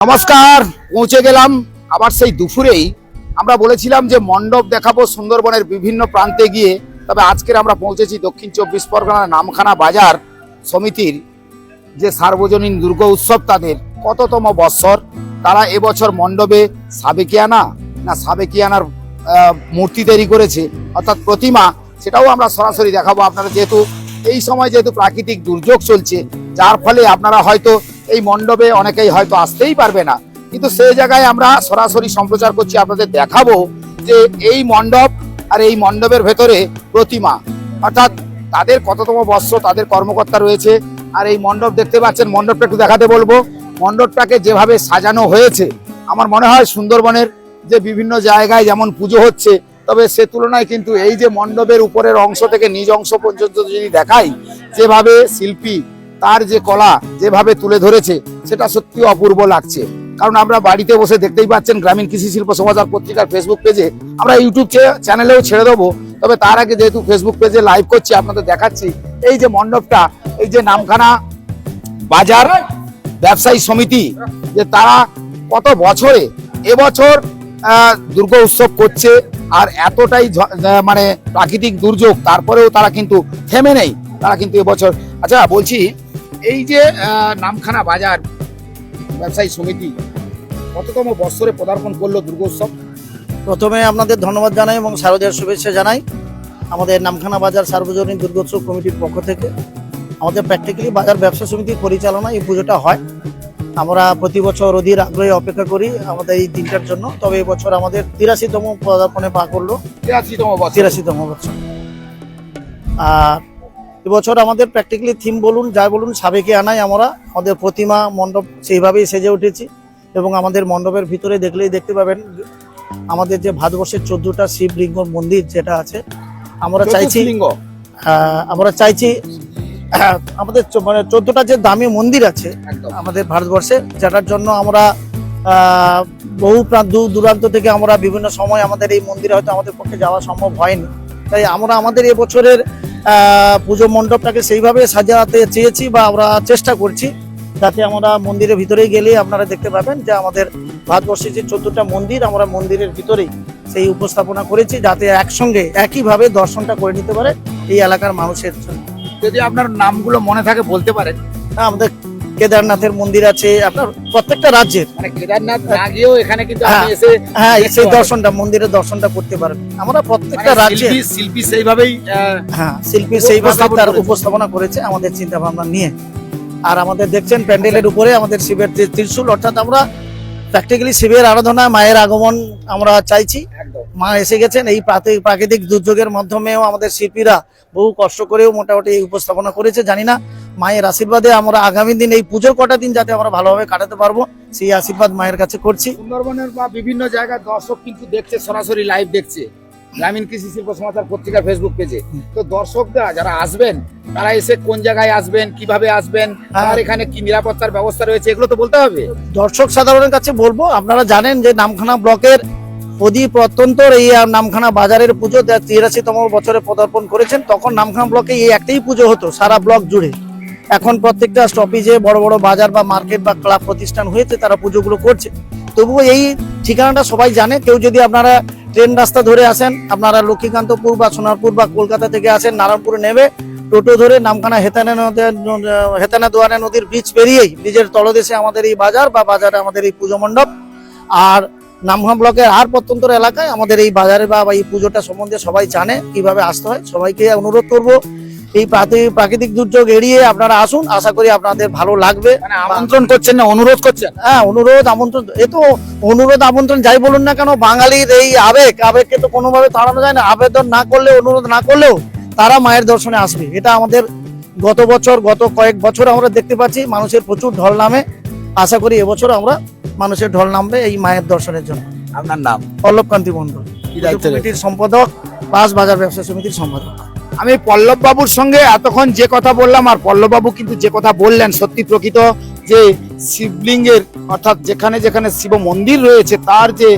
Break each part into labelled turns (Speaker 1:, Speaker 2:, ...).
Speaker 1: নমস্কার, পৌঁছে গেলাম। আবার সেই দুপুরেই আমরা বলেছিলাম যে মণ্ডপ দেখাবো সুন্দরবনের বিভিন্ন প্রান্তে গিয়ে। তবে আজকের আমরা পৌঁছেছি দক্ষিণ চব্বিশ পরগনার নামখানা বাজার সমিতির যে সার্বজনীন দুর্গ উৎসব তাদের কততম বৎসর, তারা এবছর মণ্ডপে সাবেকিয়ানা না সাবেকিয়ানার মূর্তি তৈরি করেছে, অর্থাৎ প্রতিমা, সেটাও আমরা সরাসরি দেখাবো আপনারা যেহেতু এই সময় যেহেতু প্রাকৃতিক দুর্যোগ চলছে, যার ফলে আপনারা হয়তো এই মণ্ডপে অনেকেই হয়তো আসতেই পারবে না। কিন্তু সেই জায়গায় আমরা সরাসরি সম্প্রচার করছি, আপনাদের দেখাবো যে এই মণ্ডপ আর এই মণ্ডপের ভেতরে প্রতিমা। অর্থাৎ তাদের কততম বৎসর তাদের কর্মকর্তা রয়েছে। আর এই মণ্ডপ দেখতে পাচ্ছেন, মণ্ডপটা একটু দেখাতে বলব। মণ্ডপটাকে যেভাবে সাজানো হয়েছে, আমার মনে হয় সুন্দরবনের যে বিভিন্ন জায়গায় যেমন পুজো হচ্ছে, তবে সে তুলনায় কিন্তু এই যে মণ্ডপের উপরের অংশ থেকে নিজ অংশ পর্যন্ত যদি দেখাই, যেভাবে শিল্পী তার যে কলা যেভাবে তুলে ধরেছে, সেটা সত্যি অপূর্ব লাগছে। কারণ আমরা বাড়িতে বসে দেখতেই পাচ্ছেন গ্রামীণ কৃষি শিল্প সমাচার পত্রিকার ফেসবুক পেজে আমরা ইউটিউব চ্যানেলেও ছেড়ে দেবো। তবে তার আগে যেহেতু ফেসবুক পেজে লাইভ করছি, আপনাদের দেখাচ্ছি, এই যে মণ্ডপটা, এই যে নামখানা বাজার ব্যবসায়ী সমিতি, যে তারা কত বছরে, এবছর দুর্গা উৎসব করছে, আর এতটাই মানে প্রাকৃতিক দুর্যোগ, তারপরেও তারা কিন্তু থেমে নেই। তারা কিন্তু এবছর আচ্ছা বলছি এই যে নামখানা বাজার ব্যবসায়ী সমিতি কততম বৎসরে পদার্পণ করল দুর্গোৎসব?
Speaker 2: প্রথমে আপনাদের ধন্যবাদ জানাই এবং শারদীয় শুভেচ্ছা জানাই। আমাদের নামখানা বাজার সার্বজনীন দুর্গোৎসব কমিটির পক্ষ থেকে। আমাদের প্র্যাকটিক্যালি বাজার ব্যবসা সমিতির পরিচালনা এই পুজোটা হয়। আমরা প্রতি বছর অধীর আগ্রহে অপেক্ষা করি আমাদের এই দিনটার জন্য। তবে এবছর আমাদের তিরাশিতম পদার্পণে পা করল।
Speaker 1: তিরাশিতম
Speaker 2: তিরাশিতম বছর আর এবছর আমাদের প্র্যাকটিক্যালি থিম বলুন যা বলুন সাবেকে আনাই আমরা। আমাদের প্রতিমা মণ্ডপ সেইভাবেই সেজে উঠেছি এবং আমাদের মণ্ডপের ভিতরে দেখলেই দেখতে পাবেন আমাদের যে ভারতবর্ষের চোদ্দটা শিবলিঙ্গ মন্দির যেটা আছে আমরা চাইছি আমরা চাইছি আমাদের মানে চোদ্দটা যে দামি মন্দির আছে আমাদের ভারতবর্ষে যেটার জন্য আমরা বহু প্রান্ত দূর দূরান্ত থেকে আমরা বিভিন্ন সময় আমাদের এই মন্দিরে হয়তো আমাদের পক্ষে যাওয়া সম্ভব হয়নি। তাই আমরা আমাদের এবছরের পুজো মণ্ডপটাকে সেইভাবে সাজাতে চেয়েছি বা আমরা চেষ্টা করছি যাতে আমরা মন্দিরের ভিতরেই গেলেই আপনারা দেখতে পাবেন যে আমাদের ভারতবর্ষের যে চোদ্দটা মন্দির আমরা মন্দিরের ভিতরেই সেই উপস্থাপনা করেছি যাতে একসঙ্গে একইভাবে দর্শনটা করে নিতে পারে এই এলাকার মানুষের জন্য।
Speaker 1: যদি আপনার নামগুলো মনে থাকে বলতে পারেন।
Speaker 2: হ্যাঁ, আমাদের কেদারনাথের মন্দির আছে আপনার প্রত্যেকটা রাজ্যের।
Speaker 1: মানে কেদারনাথ না গিয়েও এখানে কিন্তু
Speaker 2: হ্যাঁ, হ্যাঁ সেই দর্শনটা মন্দিরের দর্শনটা করতে পারবেন। আমরা প্রত্যেকটা
Speaker 1: মানে
Speaker 2: রাজ্যে
Speaker 1: শিল্পী শিল্পী সেইভাবেই
Speaker 2: হ্যাঁ শিল্পী সেইভাবে তার উপস্থাপনা করেছে আমাদের চিন্তা ভাবনা নিয়ে। আর আমাদের দেখছেন প্যান্ডেলের উপরে আমাদের শিবের যে ত্রিশূল অর্থাৎ আমরা প্র্যাকটিক্যালি শিবের আরাধনা মায়ের আগমন আমরা চাইছি। মা এসে গেছেন এই প্রাকৃতিক দুর্যোগের মাধ্যমেও আমাদের শিল্পীরা বহু কষ্ট করেও মোটামুটি উপস্থাপনা করেছে জানি না। মায়ের আশীর্বাদে আমরা আগামী দিন এই পুজোর কটা দিন যাতে আমরা ভালোভাবে কাটাতে পারব সেই আশীর্বাদ মায়ের কাছে করছি।
Speaker 1: সুন্দরবনের বা বিভিন্ন জায়গায় দর্শক কিন্তু দেখছে সরাসরি লাইভ দেখছে। গ্রামীণ কৃষি শিল্প সমাচার পত্রিকা ফেসবুক পেজে তো দর্শকরা যারা আসবেন তারা এসে কোন জায়গায় আসবেন কীভাবে আসবেন আর এখানে কি নিরাপত্তার ব্যবস্থা রয়েছে এগুলো তো বলতে হবে?
Speaker 2: দর্শক সাধারণের কাছে বলব আপনারা জানেন যে নামখানা ব্লকের অধি প্রত্যন্তর এই নামখানা বাজারের পুজো তিরাশিতম বছরে পদার্পণ করেছেন। তখন নামখানা ব্লকে এই একটাই পুজো হতো সারা ব্লক জুড়ে। এখন প্রত্যেকটা স্টপেজে বড় বড় বাজার বা মার্কেট বা ক্লাব প্রতিষ্ঠান হয়েছে, তারা পুজোগুলো করছে। তবুও এই ঠিকানাটা সবাই জানে। কেউ যদি আপনারা ট্রেন রাস্তা ধরে আসেন, আপনারা লক্ষ্মীকান্তপুর বা সোনারপুর বা কলকাতা থেকে আসেন, নারায়ণপুরে নেবে টোটো ধরে নামখানা হেতানা হেতানা দোয়ানা নদীর ব্রিজ পেরিয়েই ব্রিজের তলদেশে আমাদের এই বাজার বা বাজারে আমাদের এই পুজো মণ্ডপ আর নামখানা ব্লকের আর প্রত্যন্তর এলাকায় আমাদের এই বাজারে বা এই পুজোটা সম্বন্ধে সবাই জানে, কীভাবে আসতে হয়। সবাইকে অনুরোধ করব এই প্রাকৃতিক দুর্যোগ এড়িয়ে আপনারা আসুন। আশা করি আপনাদের ভালো লাগবে।
Speaker 1: মানে আমন্ত্রণ করছেন না অনুরোধ করছেন?
Speaker 2: হ্যাঁ অনুরোধ আমন্ত্রণ। এ তো অনুরোধ আমন্ত্রণ যাই বলুন না কেন বাঙালির এই আবেগ আবেগকে তো কোনোভাবে তাড়ানো যায় না। আবেদন না করলে অনুরোধ না করলেও তারা মায়ের দর্শনে আসবে। এটা আমাদের গত বছর গত কয়েক বছর আমরা দেখতে পাচ্ছি মানুষের প্রচুর ঢল নামে। আশা করি এবছর আমরা মানুষের ঢল নামবে এই মায়ের দর্শনের জন্য।
Speaker 1: আপনার নাম?
Speaker 2: পল্লব কান্তি মন্ডল সম্পাদক পাঁচ বাজার ব্যবসা সমিতির সম্পাদক।
Speaker 1: আমি পল্লব বাবুর সঙ্গে এতক্ষণ যে কথা বললাম, আর পল্লব বাবু কিন্তু যে কথা বললেন সত্যি প্রকৃত যে শিবলিঙ্গের, অর্থাৎ যেখানে যেখানে শিব মন্দির রয়েছে, তার যে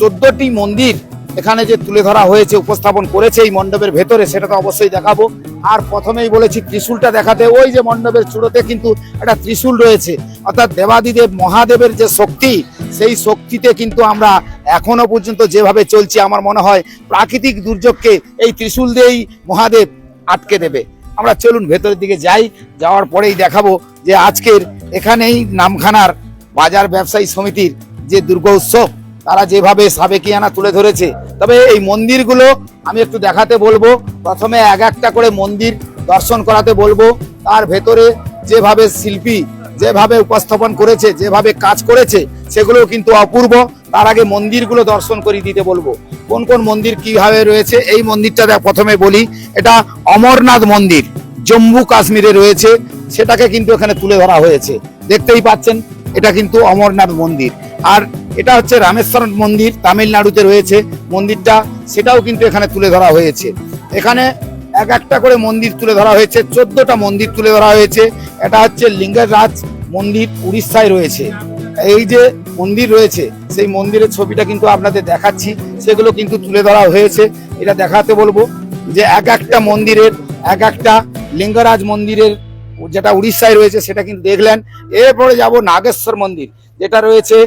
Speaker 1: চোদ্দটি মন্দির এখানে যে তুলে ধরা হয়েছে, উপস্থাপন করেছে এই মণ্ডপের ভেতরে, সেটা তো অবশ্যই দেখাবো। আর প্রথমেই বলেছি ত্রিশূলটা দেখাতে, ওই যে মণ্ডপের চূড়োতে কিন্তু একটা ত্রিশূল রয়েছে। অর্থাৎ দেবাদিদেব মহাদেবের যে শক্তি সেই শক্তিতে কিন্তু আমরা এখনও পর্যন্ত যেভাবে চলছি, আমার মনে হয় প্রাকৃতিক দুর্যোগকে এই ত্রিশূল দিয়েই মহাদেব আটকে দেবে। আমরা চলুন ভেতরের দিকে যাই, যাওয়ার পরেই দেখাবো যে আজকের এখানেই নামখানার বাজার ব্যবসায়ী সমিতির যে দুর্গা উৎসব, তারা যেভাবে সাবেকিয়ানা তুলে ধরেছে। তবে এই মন্দিরগুলো আমি একটু দেখাতে বলব। প্রথমে এক একটা করে মন্দির দর্শন করাতে বলব। তার ভেতরে যেভাবে শিল্পী যেভাবে উপস্থাপন করেছে, যেভাবে কাজ করেছে সেগুলো কিন্তু অপূর্ব। তার আগে মন্দিরগুলো দর্শন করিয়ে দিতে বলব। কোন কোন মন্দির কীভাবে রয়েছে, এই মন্দিরটা প্রথমে বলি, এটা অমরনাথ মন্দির, জম্মু কাশ্মীরে রয়েছে। সেটাকে কিন্তু এখানে তুলে ধরা হয়েছে। দেখতেই পাচ্ছেন, এটা কিন্তু অমরনাথ মন্দির। আর এটা হচ্ছে রামেশ্বর মন্দির, তামিলনাড়ুতে রয়েছে মন্দিরটা, সেটাও কিন্তু এখানে তুলে ধরা হয়েছে। এখানে এক একটা করে মন্দির তুলে ধরা হয়েছে, চোদ্দটা মন্দির তুলে ধরা হয়েছে। এটা হচ্ছে লিঙ্গরাজ মন্দির উড়িষ্যায় রয়েছে। এই যে মন্দির রয়েছে, সেই মন্দিরের ছবিটা কিন্তু আপনাদের দেখাচ্ছি। সেগুলো কিন্তু তুলে ধরা হয়েছে। এটা দেখাতে বলব যে এক একটা মন্দিরের, এক একটা লিঙ্গরাজ মন্দিরের যেটা উড়িষ্যায় রয়েছে সেটা কিন্তু দেখলেন। এরপরে যাব নাগেশ্বর মন্দির, যেটা রয়েছে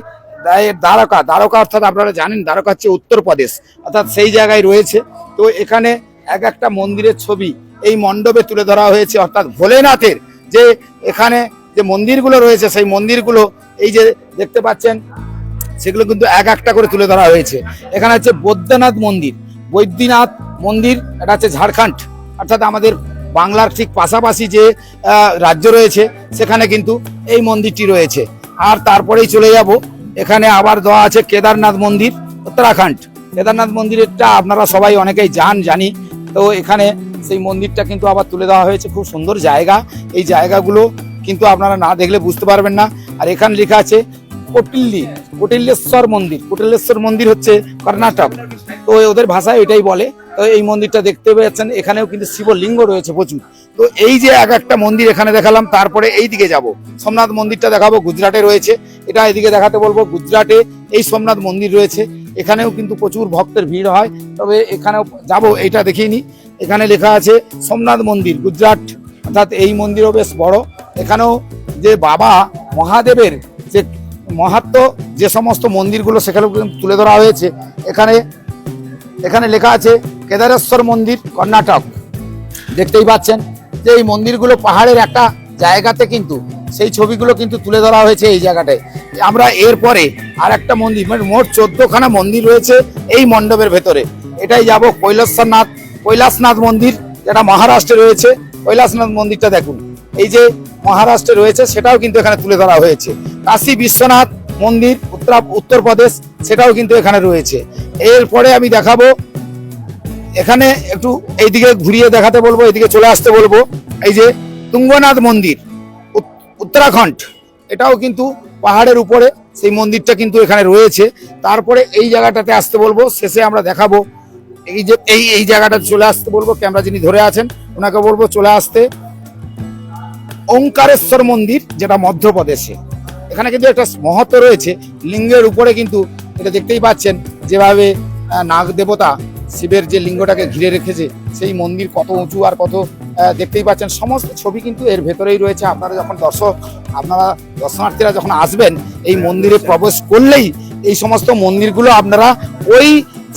Speaker 1: দ্বারকা। দ্বারকা অর্থাৎ আপনারা জানেন, দ্বারকা হচ্ছে উত্তরপ্রদেশ, অর্থাৎ সেই জায়গায় রয়েছে। তো এখানে এক একটা মন্দিরের ছবি এই মণ্ডপে তুলে ধরা হয়েছে, অর্থাৎ ভোলেনাথের যে এখানে যে মন্দিরগুলো রয়েছে, সেই মন্দিরগুলো এই যে দেখতে পাচ্ছেন, সেগুলো কিন্তু এক একটা করে তুলে ধরা হয়েছে। এখানে হচ্ছে বৈদ্যনাথ মন্দির। বৈদ্যনাথ মন্দির, এটা হচ্ছে ঝাড়খণ্ড। অর্থাৎ আমাদের বাংলার ঠিক পাশাপাশি যে রাজ্য রয়েছে, সেখানে কিন্তু এই মন্দিরটি রয়েছে। আর তারপরেই চলে যাব। এখানে আবার দেওয়া আছে কেদারনাথ মন্দির, উত্তরাখণ্ড। কেদারনাথ মন্দিরটা আপনারা সবাই অনেকেই জান, জানি। তো এখানে সেই মন্দিরটা কিন্তু আবার তুলে দেওয়া হয়েছে। খুব সুন্দর জায়গা। এই জায়গাগুলো কিন্তু আপনারা না দেখলে বুঝতে পারবেন না। আর এখানে লেখা আছে কোটিল্লি, কোটিল্লেশ্বর মন্দির। কোটিল্লেশ্বর মন্দির হচ্ছে কর্ণাটক। তো ওদের ভাষায় এটাই বলে। এই মন্দিরটা দেখতে পাচ্ছেন এখানেও কিন্তু শিবলিঙ্গ রয়েছে প্রচুর। তো এই যে এক একটা মন্দির এখানে দেখালাম, তারপরে এই দিকে যাব। সোমনাথ মন্দিরটা দেখাবো, গুজরাটে রয়েছে। এটা এদিকে দেখাতে বলব, গুজরাটে এই সোমনাথ মন্দির রয়েছে। এখানেও কিন্তু প্রচুর ভক্তের ভিড় হয়, তবে এখানেও যাব, এইটা দেখিনি এখানে লেখা আছে, সোমনাথ মন্দির, গুজরাট। অর্থাৎ এই মন্দিরও বেশ বড়। এখানেও যে বাবা মহাদেবের যে মহাত্ম, যে সমস্ত মন্দিরগুলো সেখানে তুলে ধরা হয়েছে। এখানে এখানে লেখা আছে কেদারেশ্বর মন্দির, কর্ণাটক। দেখতেই পাচ্ছেন যে এই মন্দিরগুলো পাহাড়ের একটা জায়গাতে কিন্তু, সেই ছবিগুলো কিন্তু তুলে ধরা হয়েছে এই জায়গাটায়। আমরা এরপরে আর একটা মন্দির মানে মোট চোদ্দখানা মন্দির রয়েছে এই মণ্ডপের ভেতরে। এটাই যাব কৈলাসনাথ কৈলাসনাথ মন্দির, যেটা মহারাষ্ট্রে রয়েছে। কৈলাসনাথ মন্দিরটা দেখুন। এই যে মহারাষ্ট্রে রয়েছে, সেটাও কিন্তু এখানে তুলে ধরা হয়েছে। কাশী বিশ্বনাথ মন্দির, উত্তরা, উত্তরপ্রদেশ, সেটাও কিন্তু এখানে রয়েছে। এরপরে আমি দেখাবো, এখানে একটু এইদিকে ঘুরিয়ে দেখাতে বলব, এইদিকে চলে আসতে বলব। এই যে তুঙ্গনাথ মন্দির, উত- উত্তরাখণ্ড, এটাও কিন্তু পাহাড়ের উপরে, সেই মন্দিরটা কিন্তু এখানে রয়েছে। তারপরে এই জায়গাটাতে আসতে বলব, শেষে আমরা দেখাবো, এই যে, এই এই জায়গাটা চলে আসতে বলব, ক্যামেরা যিনি ধরে আছেন, ওনাকে বলব চলে আসতে। ওঙ্কারেশ্বর মন্দির, যেটা মধ্যপ্রদেশে। এখানে কিন্তু একটা মহত্ব রয়েছে। লিঙ্গের উপরে কিন্তু এটা দেখতেই পাচ্ছেন যেভাবে নাগ দেবতা শিবের যে লিঙ্গটাকে ঘিরে রেখেছে, সেই মন্দির কত উঁচু আর কত দেখতেই পাচ্ছেন। সমস্ত ছবি কিন্তু এর ভেতরেই রয়েছে। আপনারা যখন দর্শক, আপনারা দর্শনার্থীরা যখন আসবেন, এই মন্দিরে প্রবেশ করলেই এই সমস্ত মন্দিরগুলো আপনারা ওই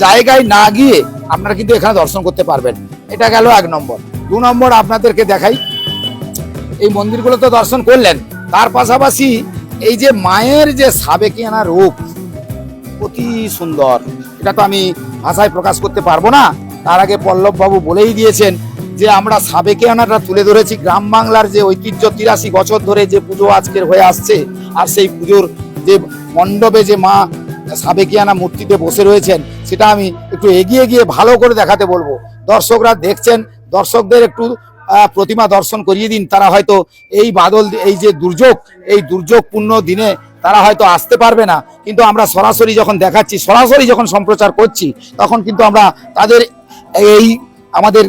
Speaker 1: জায়গায় না গিয়ে আপনারা কিন্তু এখানে দর্শন করতে পারবেন। এটা গেল এক নম্বর। দু নম্বর আপনাদেরকে দেখাই। এই মন্দিরগুলো তো দর্শন করলেন। তার পাশাপাশি এই যে মায়ের যে সাবেকিয়ানা রূপ, অতি সুন্দর। এটা তো আমি ভাষায় প্রকাশ করতে পারব না। তার আগে পল্লব বাবু বলেই দিয়েছেন যে, আমরা সাবেকিয়ানাটা তুলে ধরেছি গ্রাম বাংলার যে ঐতিহ্য তিরাশি বছর ধরে যে পুজো আজকের হয়ে আসছে, আর সেই পুজোর যে মণ্ডপে যে মা সাবেকিয়ানা মূর্তিতে বসে রয়েছেন, সেটা আমি একটু এগিয়ে গিয়ে ভালো করে দেখাতে বলব। দর্শকরা দেখছেন, দর্শকদের একটু প্রতিমা দর্শন করিয়ে দিন, তারা হয়তো এই বাদল, এই যে দুর্যোগ, এই দুর্যোগপূর্ণ দিনে তারা হয়তো আসতে পারবে না। কিন্তু আমরা সরাসরি যখন দেখাচ্ছি, সরাসরি যখন সম্প্রচার করছি, তখন কিন্তু আমরা তাদের এই আমাদের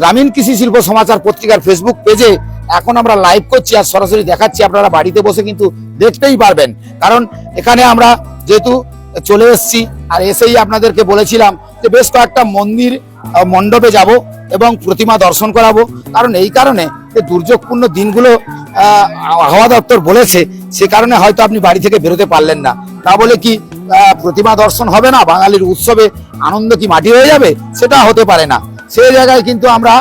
Speaker 1: গ্রামীণ কৃষি শিল্প সমাচার পত্রিকার ফেসবুক পেজে এখন আমরা লাইভ করছি আর সরাসরি দেখাচ্ছি। আপনারা বাড়িতে বসে কিন্তু দেখতেই পারবেন। কারণ এখানে আমরা যেহেতু চলে এসেছি, আর এসেই আপনাদেরকে বলেছিলাম যে বেশ কয়েকটা মন্দির মণ্ডপে যাব এবং প্রতিমা দর্শন করাবো। কারণ এই কারণে যে দুর্যোগপূর্ণ দিনগুলো হাওয়া দপ্তর বলেছে, সে কারণে হয়তো আপনি বাড়ি থেকে বেরোতে পারলেন না। তা বলে কি প্রতিমা দর্শন হবে না? বাঙালির উৎসবে আনন্দ কি মাটি হয়ে যাবে? সেটা হতে পারে না। সেই জায়গায় কিন্তু আমরা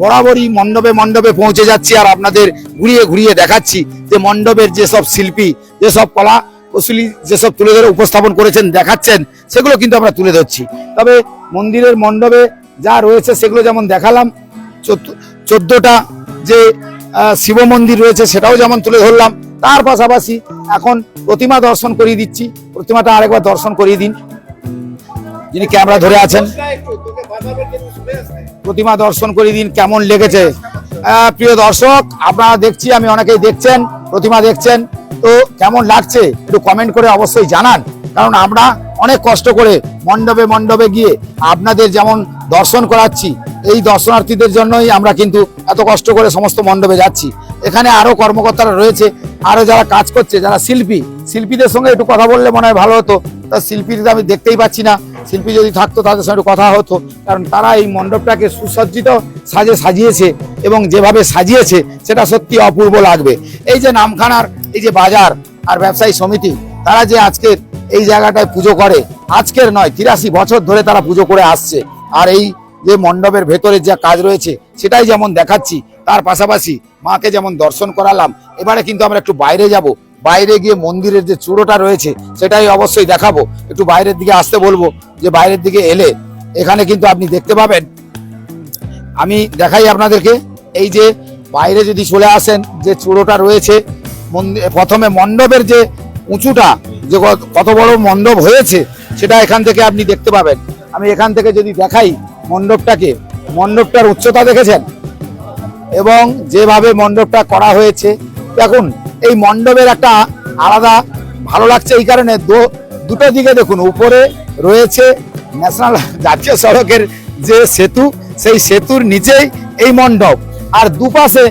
Speaker 1: বরাবরই মণ্ডপে মণ্ডপে পৌঁছে যাচ্ছি আর আপনাদের ঘুরিয়ে ঘুরিয়ে দেখাচ্ছি যে মণ্ডপের যেসব শিল্পী, যেসব কলা কৌশলী যেসব তুলে ধরে উপস্থাপন করেছেন, দেখাচ্ছেন, সেগুলো কিন্তু আমরা তুলে ধরছি। তবে মন্দিরের মণ্ডপে যা রয়েছে সেগুলো যেমন দেখালাম চোদ্দটা যে শিব মন্দির রয়েছে সেটাও যেমন তুলে ধরলাম। তার পাশাপাশি এখন প্রতিমা দর্শন করিয়ে দিচ্ছি। প্রতিমাটা আরেকবার দর্শন করিয়ে দিন। যিনি ক্যামেরা ধরে আছেন। প্রতিমা দর্শন করিয়ে দিন, কেমন লেগেছে। প্রিয় দর্শক, আপনারা দেখছি, আমি অনেকেই দেখছেন, প্রতিমা দেখছেন। তো কেমন লাগছে, একটু কমেন্ট করে অবশ্যই জানান। কারণ আমরা অনেক কষ্ট করে মণ্ডপে মণ্ডপে গিয়ে আপনাদের যেমন দর্শন করাচ্ছি। এই দর্শনার্থীদের জন্যই আমরা কিন্তু এত কষ্ট করে সমস্ত মণ্ডপে যাচ্ছি। এখানে আরও কর্মকর্তারা রয়েছে, আরও যারা কাজ করছে, যারা শিল্পী, শিল্পীদের সঙ্গে একটু কথা বললে মনে হয় ভালো হতো। তা শিল্পীদের আমি দেখতেই পাচ্ছি না। শিল্পী যদি থাকতো, তাদের সঙ্গে কথা হতো। কারণ তারা এই মণ্ডপটাকে সুসজ্জিত সাজে সাজিয়েছে এবং যেভাবে সাজিয়েছে, সেটা সত্যি অপূর্ব লাগবে। এই যে নামখানার, এই যে বাজার আর ব্যবসায়ী সমিতি, তারা যে আজকের এই জায়গাটায় পুজো করে, আজকের নয়, তিরাশি বছর ধরে তারা পুজো করে আসছে। আর এই যে মণ্ডপের ভেতরে যা কাজ রয়েছে, সেটাই যেমন দেখাচ্ছি, তার পাশাপাশি মাকে যেমন দর্শন করালাম, এবারে কিন্তু আমরা একটু বাইরে যাব। বাইরে গিয়ে মন্দিরের যে চূড়োটা রয়েছে, সেটাই অবশ্যই দেখাবো। একটু বাইরের দিকে আসতে বলব, যে বাইরের দিকে এলে এখানে কিন্তু আপনি দেখতে পাবেন। আমি দেখাই আপনাদেরকে, এই যে বাইরে যদি চলে আসেন, যে চূড়োটা রয়েছে প্রথমে মণ্ডপের যে উঁচুটা, যে কত বড় মণ্ডপ হয়েছে, সেটা এখান থেকে আপনি দেখতে পাবেন। আমি এখান থেকে যদি দেখাই মণ্ডপটাকে, মণ্ডপটার উচ্চতা দেখেছেন? এবং যেভাবে মণ্ডপটা করা হয়েছে, দেখুন, এই মণ্ডপের একটা আলাদা ভালো লাগছে এই কারণে দুটো দিকে দেখুন, উপরে রয়েছে ন্যাশনাল জাতীয় সড়কের যে সেতু, সেই সেতুর নিচেই এই মণ্ডপ। আর দুপাশে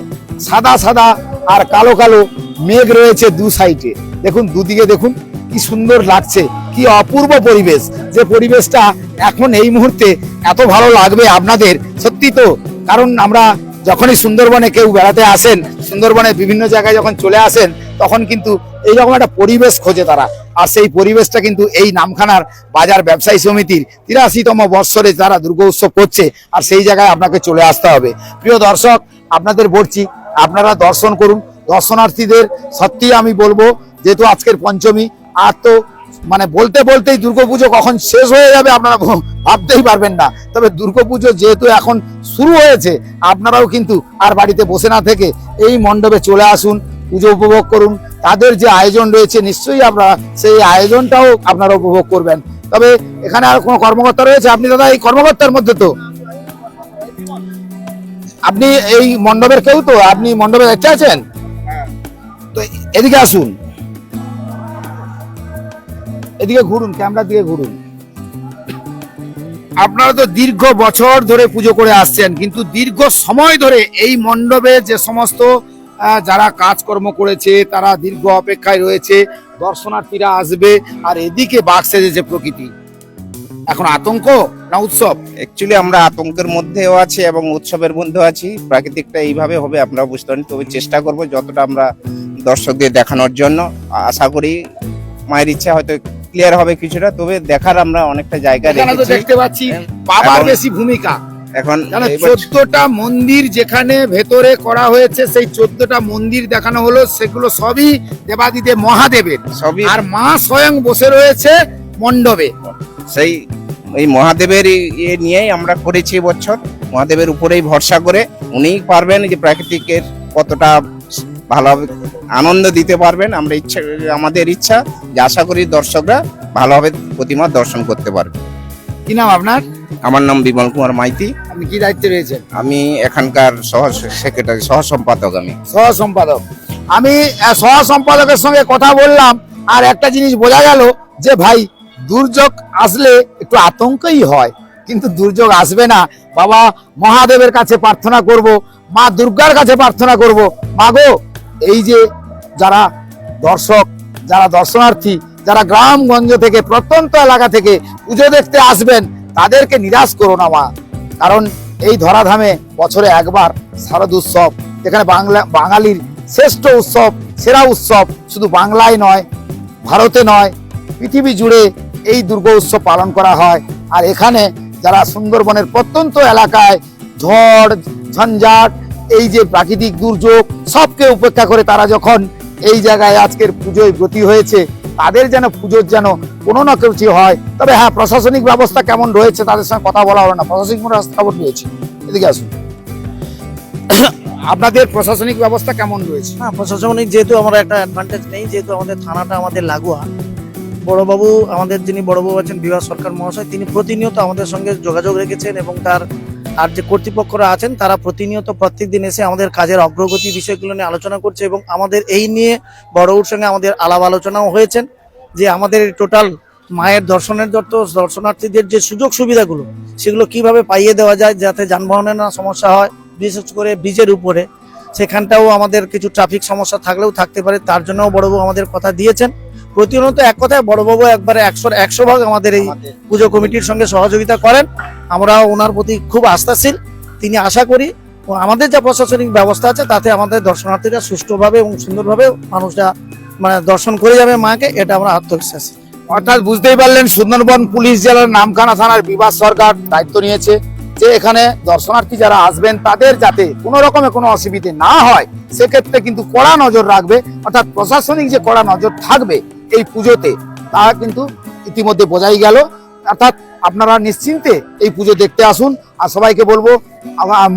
Speaker 1: সাদা সাদা আর কালো কালো মেঘ রয়েছে দু সাইডে। দেখুন, দুদিকে দেখুন, কি সুন্দর লাগছে। কি অপূর্ব পরিবেশ যে পরিবেশটা এখন এই মুহূর্তে এত ভালো লাগবে আপনাদের। সত্যি তো, কারণ আমরা যখনই সুন্দরবনে কেউ বেড়াতে আসেন, সুন্দরবনের বিভিন্ন জায়গায় যখন চলে আসেন, তখন কিন্তু এইরকম একটা পরিবেশ খোঁজে তারা। আর সেই পরিবেশটা কিন্তু এই নামখানার বাজার ব্যবসায়ী সমিতির তিরাশিতম বৎসরে তারা দুর্গা উৎসব করছে, আর সেই জায়গায় আপনাকে চলে আসতে হবে। প্রিয় দর্শক, আপনাদের বলছি, আপনারা দর্শন করুন। দর্শনার্থীদের সত্যি আমি বলব, যেহেতু আজকের পঞ্চমী, আর তো মানে বলতে বলতেই দুর্গাপুজো কখন শেষ হয়ে যাবে আপনারা ভাবতেই পারবেন না। তবে দুর্গাপুজো যেহেতু এখন শুরু হয়েছে আপনারাও কিন্তু আর বাড়িতে বসে না থেকে এই মণ্ডপে চলে আসুন পুজো উপভোগ করুন। তাদের যে আয়োজন রয়েছে নিশ্চয়ই আপনারা সেই আয়োজনটাও আপনারা উপভোগ করবেন। তবে এখানে আর কোনো কর্মকর্তা রয়েছে? আপনি দাদা এই কর্মকর্তার মধ্যে তো। আপনি এই মণ্ডপের কেউ তো? আপনি মণ্ডপে দেখতে আছেন? তো এদিকে আসুন। এদিকে ঘুরুন ক্যামেরার দিকে ঘুরুন। আপনারা তো দীর্ঘ বছর ধরে পুজো করে আসছেন, কিন্তু দীর্ঘ সময় ধরে এই মণ্ডপে যে সমস্ত যারা কাজকর্ম করেছে, তারা দীর্ঘ অপেক্ষায় রয়েছে, দর্শনার্থীরা আসবে, আর এদিকে বাঘ সেজেছে প্রকৃতি। এখন আতঙ্ক না উৎসব?
Speaker 3: অ্যাকচুয়ালি আমরা আতঙ্কের মধ্যেও আছি এবং উৎসবের মধ্যেও আছি। প্রাকৃতিকটা এইভাবে হবে আপনারা বুঝতে পারেন। তবে চেষ্টা করব যতটা আমরা দর্শকদের দেখানোর জন্য। আশা করি মায়ের ইচ্ছা হয়তো ক্লিয়ার হবে কিছুটা তবে দেখার আমরা অনেকটা জায়গা রেখেছি।
Speaker 1: দেখতে পাচ্ছি বাবার বেশি ভূমিকা।
Speaker 3: এখন
Speaker 1: চোদ্দটা মন্দির যেখানে ভেতরে করা হয়েছে সেই চোদ্দটা মন্দির দেখানো হলো সেগুলো সবই দেবাদিদেব মহাদেবের।
Speaker 3: সবই
Speaker 1: আর মা স্বয়ং বসে রয়েছে মণ্ডপে।
Speaker 3: সেই এই মহাদেবের ইয়ে নিয়েই আমরা করেছি এবছর মহাদেবের উপরেই ভরসা করে উনিই পারবেন যে প্রাকৃতিকের কতটা ভালোভাবে আনন্দ দিতে পারবেন। আমরা ইচ্ছা আমাদের ইচ্ছা যে আশা করি দর্শকরা ভালোভাবে প্রতিমা দর্শন করতে পারবে।
Speaker 1: কি নাম আপনার?
Speaker 3: আমার নাম বিমল কুমার মাইতি।
Speaker 1: আপনি কি দায়িত্বে রয়েছেন?
Speaker 3: আমি এখানকার সহ সেক্রেটারি সহ সম্পাদক আমি।
Speaker 1: সহ সম্পাদক। আমি সহ সম্পাদকের সঙ্গে কথা বললাম আর একটা জিনিস বোঝা গেল যে ভাই দুর্যোগ আসলে একটু আতঙ্কই হয় কিন্তু দুর্যোগ আসবে না। বাবা মহাদেবের কাছে প্রার্থনা করব মা দুর্গার কাছে প্রার্থনা করব। মা গো এই যে যারা দর্শক, যারা দর্শনার্থী, যারা গ্রামগঞ্জ থেকে, প্রত্যন্ত এলাকা থেকে পুজো দেখতে আসবেন, তাদেরকে নিরাশ করো না মা। কারণ এই ধরাধামে বছরে একবার শারদ উৎসব, যেখানে বাংলা, বাঙালির শ্রেষ্ঠ উৎসব, সেরা উৎসব, শুধু বাংলায় নয়, ভারতে নয়, পৃথিবী জুড়ে এই দুর্গা উৎসব পালন করা হয়। আর এখানে যারা সুন্দরবনের প্রত্যন্ত এলাকায় ঝড়, ঝঞ্ঝাট এই যে প্রাকৃতিক দুর্যোগ সবকে উপেক্ষা করে তারা যখন এই জায়গায় আজকের পুজোয় ব্রতী হয়েছে, তাদের যেন পুজোর যেন কোনো না কিছু হয়। তবে হ্যাঁ প্রশাসনিক ব্যবস্থা কেমন রয়েছে তাদের সঙ্গে কথা বলা হলো না। প্রশাসনিক ব্যবস্থা কেমন রয়েছে? এদিকে আসুন। আপনাদের প্রশাসনিক ব্যবস্থা কেমন রয়েছে?
Speaker 2: হ্যাঁ প্রশাসনিক যেহেতু আমরা একটা অ্যাডভান্টেজ নেই, যেহেতু আমাদের থানাটা আমাদের লাগোয়া। বড়বাবু আমাদের যিনি বড়বাবু আছেন বিভাগ সরকার মহাশয়, তিনি প্রতিনিয়ত আমাদের সঙ্গে যোগাযোগ রেখেছেন এবং তার আর যে কর্তৃপক্ষরা আছেন, তারা প্রতিনিয়ত প্রত্যেক দিন এসে আমাদের কাজের অগ্রগতি বিষয়গুলো নিয়ে আলোচনা করছে এবং আমাদের এই নিয়ে বড়বাবুর সঙ্গে আমাদের আলাপ আলোচনাও হয়েছেন যে আমাদের টোটাল মায়ের দর্শনের যত দর্শনার্থীদের যে সুযোগ সুবিধাগুলো, সেগুলো কীভাবে পাইয়ে দেওয়া যায় যাতে যানবাহনের না সমস্যা হয়, বিশেষ করে ব্রিজের উপরে। সেখানটাও আমাদের কিছু ট্রাফিক সমস্যা থাকলেও থাকতে পারে, তার জন্যও বড়বাবু আমাদের কথা দিয়েছেন। প্রতিনিয়ত এক কথায় বড়বাবু একবারে একশো একশো ভাগ আমাদের এই পুজো কমিটির সঙ্গে সহযোগিতা করেন। আমরা ওনার প্রতি খুব আস্থাশীল। তিনি আশা করি আমাদের যা প্রশাসনিক ব্যবস্থা আছে তাতে আমাদের দর্শনার্থীরা সুষ্ঠুভাবে এবং সুন্দরভাবে মানুষরা মানে দর্শন করে যাবে মাকে এটা আমরা আত্মবিশ্বাসী।
Speaker 1: অর্থাৎ বুঝতেই পারলেন সুন্দরবন পুলিশ জেলার নামখানা থানার বিভাগ সরকার দায়িত্ব নিয়েছে যে এখানে দর্শনার্থী যারা আসবেন তাদের যাতে কোনো রকমের কোনো অসুবিধে না হয় সেক্ষেত্রে কিন্তু কড়া নজর রাখবে। অর্থাৎ প্রশাসনিক যে কড়া নজর থাকবে এই পুজোতে তা কিন্তু ইতিমধ্যে বোঝাই গেল। অর্থাৎ আপনারা নিশ্চিন্তে এই পুজো দেখতে আসুন। আর সবাইকে বলব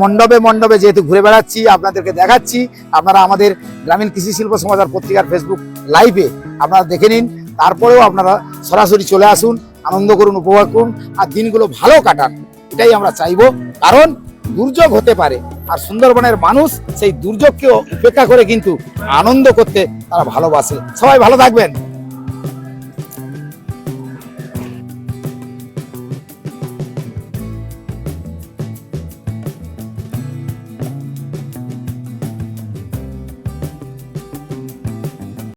Speaker 1: মণ্ডপে মণ্ডপে যেহেতু ঘুরে বেড়াচ্ছি, আপনাদেরকে দেখাচ্ছি, আপনারা আমাদের গ্রামীণ কৃষি শিল্প সমাচার পত্রিকার ফেসবুক লাইভে আপনারা দেখে নিন। তারপরেও আপনারা সরাসরি চলে আসুন, আনন্দ করুন, উপভোগ করুন, আর দিনগুলো ভালো কাটান। এটাই আমরা চাইব। কারণ দুর্যোগ হতে পারে, আর সুন্দরবনের মানুষ সেই দুর্যোগকে উপেক্ষা করে কিন্তু আনন্দ করতে তারা ভালোবাসে। সবাই ভালো থাকবেন।